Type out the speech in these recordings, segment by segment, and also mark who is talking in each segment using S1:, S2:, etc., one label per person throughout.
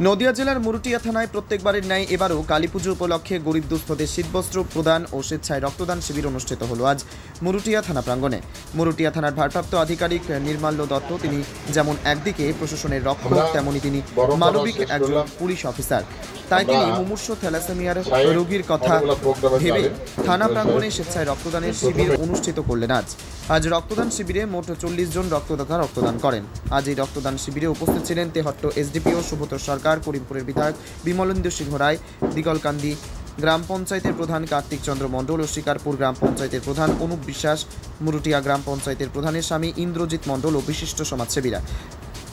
S1: নদিয়া জেলার মুরুটিয়া থানায় প্রত্যেকবারের ন্যায় এবারও কালী পুজো উপলক্ষে গরিব দুস্থদের শীতবস্ত্র প্রদান ও স্বেচ্ছায় রক্তদান শিবির অনুষ্ঠিত হলো আজ মুরুটিয়া থানা প্রাঙ্গণে। মুরুটিয়া থানার ভারপ্রাপ্ত আধিকারিক নির্মাল্য দত্ত তিনি যেমন একদিকে প্রশাসনের রক্ষক তেমনই তিনি মানবিক একজন পুলিশ অফিসার। তাই তিনি মুমূর্ষ থ্যালাসেমিয়ার রোগীর কথা ভেবে থানা প্রাঙ্গণে স্বেচ্ছায় রক্তদানের শিবির অনুষ্ঠিত করলেন আজ। আজ রক্তদান শিবিরে মোট চল্লিশ জন রক্তদাতা রক্তদান করেন। আজ এই রক্তদান শিবিরে উপস্থিত ছিলেন তেহট্ট এসডিপিও সুব্রত সরকার করিমপুরের বিধায়ক বিমলেন্দু সিংহ রায় দিগলকান্দি গ্রাম পঞ্চায়েতের প্রধান কার্তিক চন্দ্র মণ্ডল ও শিকারপুর গ্রাম পঞ্চায়েতের প্রধান অনুপ বিশ্বাস মুরুটিয়া গ্রাম পঞ্চায়েতের প্রধানের স্বামী ইন্দ্রজিৎ মণ্ডল ও বিশিষ্ট সমাজসেবীরা।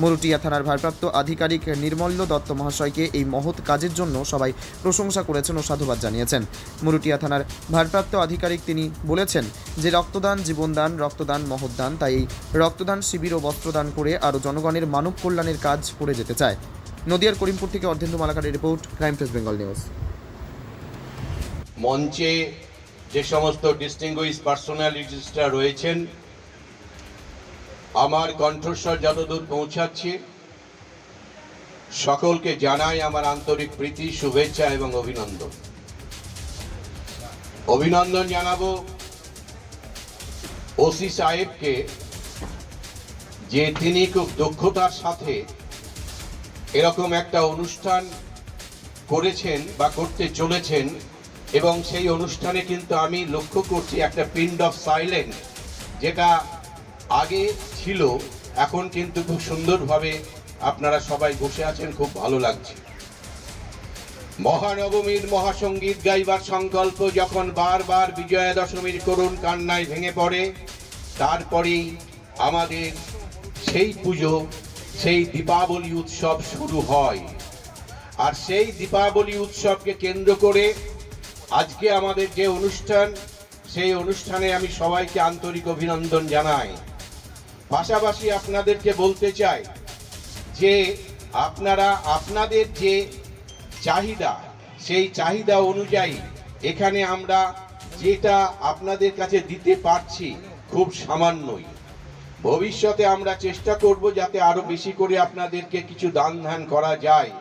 S1: মরুটিয়া থানার ভারপ্রাপ্ত আধিকারিক নির্মল্য দত্ত মহাশয়কে এই মহৎ কাজের জন্য সবাই প্রশংসা করেছেন ও সাধুবাদ জানিয়েছেন। মরুটিয়া থানার ভারপ্রাপ্ত আধিকারিক তিনি বলেছেন যে, রক্তদান জীবনদান, রক্তদান মহৎদান, তাই এই রক্তদান শিবির ও বস্ত্রদান করে আরও জনগণের মানব কল্যাণের কাজ করে যেতে চায়। নদিয়ার করিমপুর থেকে Ardhendu মালাকারের report, crime press Bengal news.
S2: মঞ্চে যে সমস্ত ডিস্টিংগুইশ পার্সোনালিটিসরা রয়েছেন আমার কণ্ঠস্বর যতদূর পৌঁছাচ্ছে, সকলকে জানাই আমার আন্তরিক প্রীতি, শুভেচ্ছা এবং অভিনন্দন। অভিনন্দন জানাব ওসি সাহেবকে যে তিনি খুব দক্ষতার সাথে এরকম একটা অনুষ্ঠান করেছেন বা করতে চলেছেন এবং সেই অনুষ্ঠানে কিন্তু আমি লক্ষ্য করছি একটা পিন্ড অফ সাইলেন্ট, যেটা আগে ছিল, এখন কিন্তু খুব সুন্দরভাবে আপনারা সবাই বসে আছেন, খুব ভালো লাগছে। মহানবমীর মহাসঙ্গীত গাইবার সংকল্প যখন বারবার বিজয়া দশমীর করুণ কান্নায় ভেঙে পড়ে, তারপরেই আমাদের সেই পুজো, সেই দীপাবলি উৎসব শুরু হয়। আর সেই দীপাবলি উৎসবকে কেন্দ্র করে আজকে আমাদের যে অনুষ্ঠান, সেই অনুষ্ঠানে আমি সবাইকে আন্তরিক অভিনন্দন জানাই। পাশাপাশি আপনাদেরকে বলতে চাই যে আপনারা আপনাদের যে চাহিদা, সেই চাহিদা অনুযায়ী এখানে আমরা যেটা আপনাদের কাছে দিতে পারছি খুব সামান্যই। ভবিষ্যতে আমরা চেষ্টা করব যাতে আরও বেশি করে আপনাদেরকে কিছু দান ধ্যান করা যায়।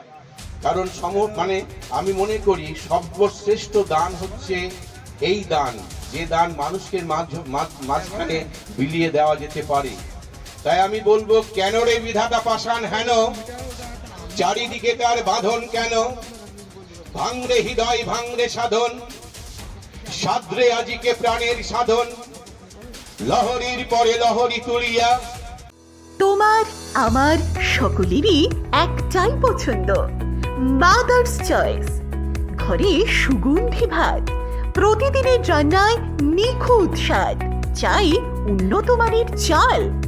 S2: কারণ সম মানে আমি মনে করি সর্বশ্রেষ্ঠ দান হচ্ছে এই দান, যে দান মানুষকে মাঝ- মাঝ- মাঝখানে বিলিয়ে দেওয়া যেতে পারে। তাই আমি বলব, কেন রে বিধাতা পাষাণ হেন? চারিদিকে তার বাঁধন কেন? ভাঙরে হৃদয়, ভাঙরে সাধন। সাদ্রে আজিকে প্রাণের সাধন। লহরীর পরে লহরী তুলিয়া।
S3: তোমার, আমার সকলেরই একটাই পছন্দ। মাদার্স চয়েস ঘরে সুগন্ধি ভাত। প্রতিদিনের রান্নায় নিখুঁত স্বাদ। চাই উন্নত মানের চাল।